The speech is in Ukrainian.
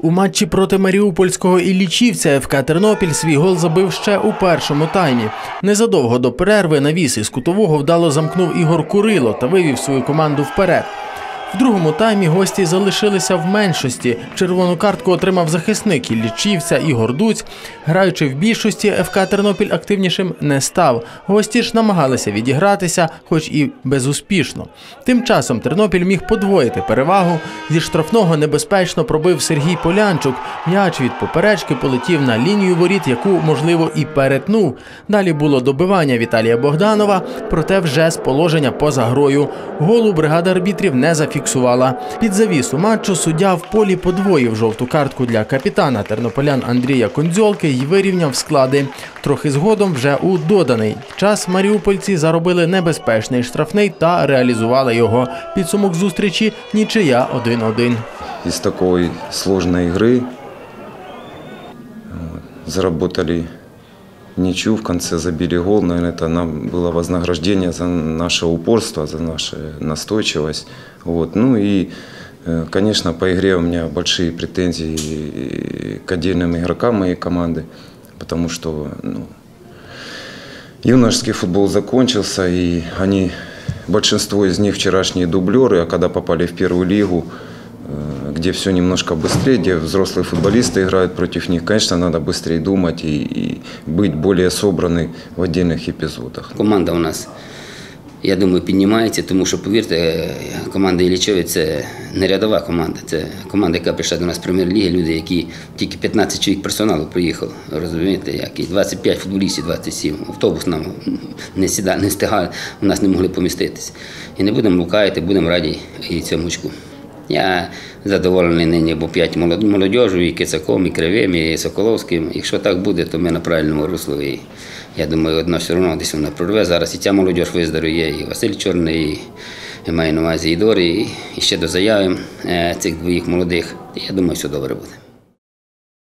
У матчі проти Маріупольського Іллічівця ФК Тернопіль свій гол забив ще у першому таймі. Незадовго до перерви навіс із кутового вдало замкнув Ігор Курило та вивів свою команду вперед. В другому таймі гості залишилися в меншості. Червону картку отримав захисник Іллічівця Ігор Дуць. Граючи в більшості, ФК Тернопіль активнішим не став. Гості ж намагалися відігратися, хоч і безуспішно. Тим часом Тернопіль міг подвоїти перевагу. Зі штрафного небезпечно пробив Сергій Полянчук. М'яч від поперечки полетів на лінію воріт, яку, можливо, і перетнув. Далі було добивання Віталія Богданова, проте вже з положення поза грою. Голу бригада арбітрів не зафіксувала. Під завісу матчу суддя в полі подвоїв жовту картку для капітана тернополян Андрія Кондзьолки і вирівняв склади. Трохи згодом вже у доданий час маріупольці заробили небезпечний штрафний та реалізували його. Підсумок зустрічі нічия 1-1. из такой сложной игры вот, заработали ничью, в конце забили гол. Наверное, это нам было вознаграждение за наше упорство, за нашу настойчивость. Вот. Ну и, э, конечно, по игре у меня большие претензии к отдельным игрокам моей команды, потому что ну, юношеский футбол закончился, и они, большинство из них вчерашние дублеры, а когда попали в первую лигу, э, где все немножко быстрее, где взрослые футболисты играют против них, конечно, надо быстрее думать и, и быть более собранной в отдельных эпизодах. Команда у нас, я думаю, піднімається, тому що, повірте, команда Іллічові – це не рядова команда. Це команда, яка прийшла до нас з прем'єр-ліги, люди, які тільки 15 чоловік персоналу приїхало, розумієте, як і 25 футболістів, 27. Автобус нам не сіда, не стигає, у нас не могли поміститися. І не будемо лукати, будемо раді і цьому очку. Я задоволений нині, бо п'ять молод- молодіжу, і Кицаком, і Кривим, і Соколовським. Якщо так буде, то ми на правильному руслу. І я думаю, одно все одно десь вона прорве. Зараз і ця молодіж виздорує, і Василь Чорний, і, має на увазі і Дорі, і, ще до заяви цих двох молодих. Я думаю, все добре буде.